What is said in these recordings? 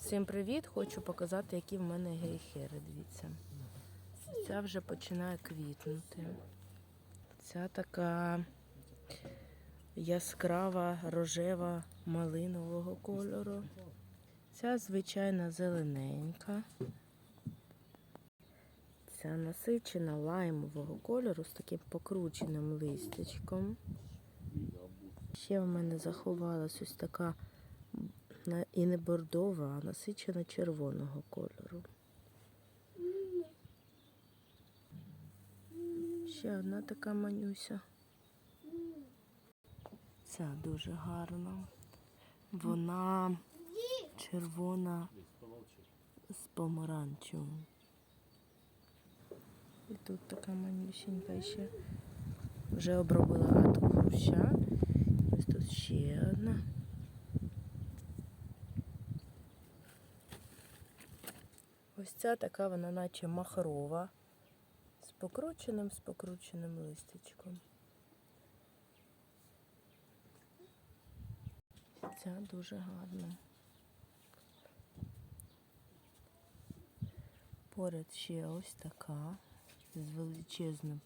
Всім привіт! Хочу показати, які в мене гейхери. Дивіться. Ця вже починає квітнути. Ця така яскрава рожева малинового кольору. Ця звичайна зелененька. Ця насичена лаймового кольору з таким покрученим листячком. Ще в мене заховалась ось така і не бордова, а насичена червоного кольору. Ще одна така манюся. Ця дуже гарна. Вона червона з помаранчевим. І тут така манюсінька ще. Вже обробила гатку хруща. Ось тут ще одна. Ось ця така вона наче махрова. З покрученим, з покрученим листячком. Ця дуже гарна. Поряд ще ось така з величезним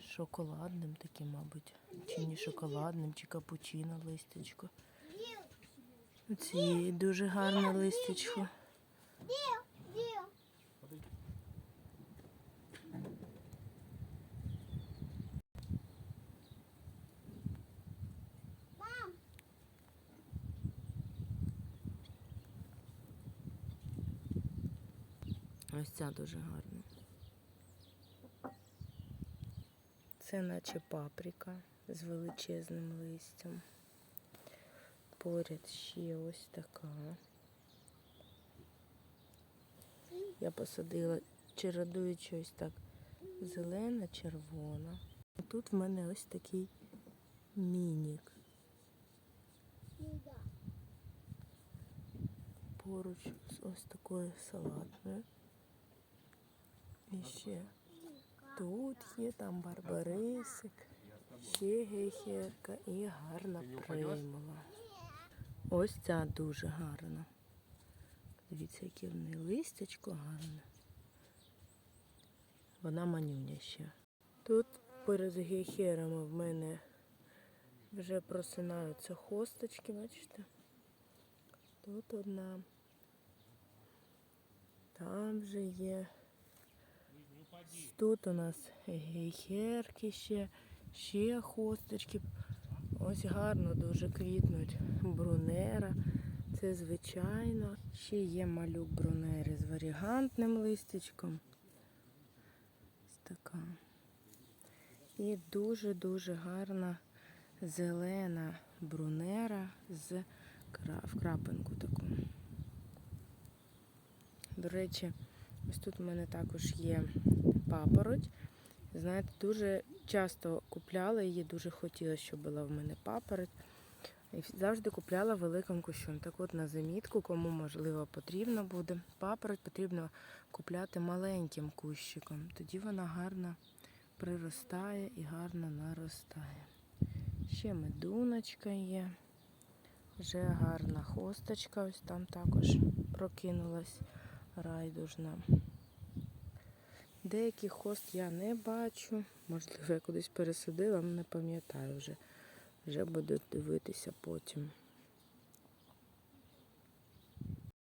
шоколадним таким, мабуть, чи не шоколадним, чи капучино листячко. Ці дуже гарне листячко. Ось ця дуже гарна. Це наче паприка з величезним листям. Поряд ще ось така. Я посадила чередуючи ось так зелена, червона. Тут в мене ось такий мінік. Поруч з ось такою салатною. Ще тут є там барбарисик, ще гейхерка і гарна примула. Ось ця дуже гарна. Дивіться, яке в неї листячко гарне. Вона манюня ще. Тут перед гейхерами в мене вже просинаються хосточки, бачите? Тут одна. Там вже є. Тут у нас гейхерки ще, ще хосточки. Ось гарно дуже квітнуть брунера. Це звичайно. Ще є малюк брунери з варігантним листячком. Ось така. І дуже-дуже гарна зелена брунера з в крапинку таку. До речі, ось тут у мене також є папороть. Знаєте, дуже часто купляла її, дуже хотіла, щоб була в мене папороть. І завжди купляла великим кущом. Так от на замітку, кому можливо потрібно буде. Папороть потрібно купляти маленьким кущиком. Тоді вона гарно приростає і гарно наростає. Ще медуночка є. Вже гарна хосточка, ось там також прокинулась райдужна. Деяких хост я не бачу. Можливо, я кудись пересадила, але не пам'ятаю вже. Вже буду дивитися потім.